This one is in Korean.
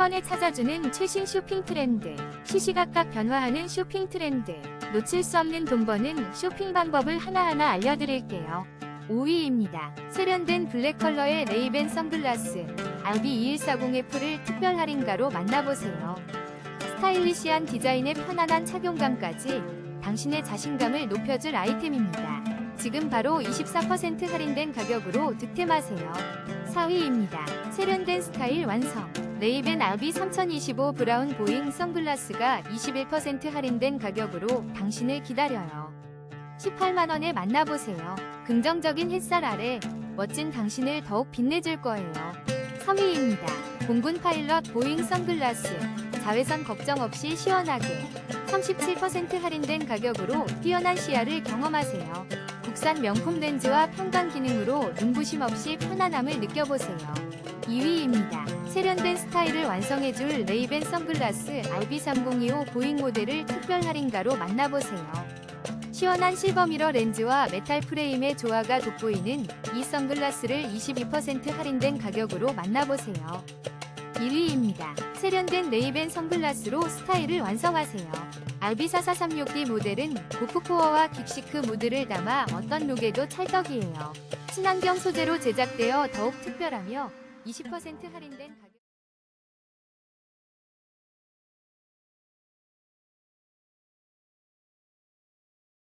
번에 찾아주는 최신 쇼핑 트렌드, 시시각각 변화하는 쇼핑 트렌드, 놓칠 수 없는 돈 버는 쇼핑 방법을 하나하나 알려드릴게요. 5위입니다. 세련된 블랙 컬러의 레이벤 선글라스, RB2140F를 특별 할인가로 만나보세요. 스타일리시한 디자인의 편안한 착용감까지 당신의 자신감을 높여줄 아이템입니다. 지금 바로 24% 할인된 가격으로 득템하세요. 4위입니다. 세련된 스타일 완성. 레이벤 RB3025 브라운 보잉 선글라스가 21% 할인된 가격으로 당신을 기다려요. 18만원에 만나보세요. 긍정적인 햇살 아래 멋진 당신을 더욱 빛내줄 거예요. 3위입니다. 공군 파일럿 보잉 선글라스. 자외선 걱정 없이 시원하게 37% 할인된 가격으로 뛰어난 시야를 경험하세요. 국산 명품 렌즈와 평강 기능으로 눈부심 없이 편안함을 느껴보세요. 2위입니다. 세련된 스타일을 완성해줄 레이벤 선글라스 RB3025 보잉 모델을 특별 할인가로 만나보세요. 시원한 실버 미러 렌즈와 메탈 프레임의 조화가 돋보이는 이 선글라스를 22% 할인된 가격으로 만나보세요. 1위입니다. 세련된 레이벤 선글라스로 스타일을 완성하세요. RB4436D 모델은 고프코어와 긱시크 무드를 담아 어떤 룩에도 찰떡이에요. 친환경 소재로 제작되어 더욱 특별하며 20% 할인된 가격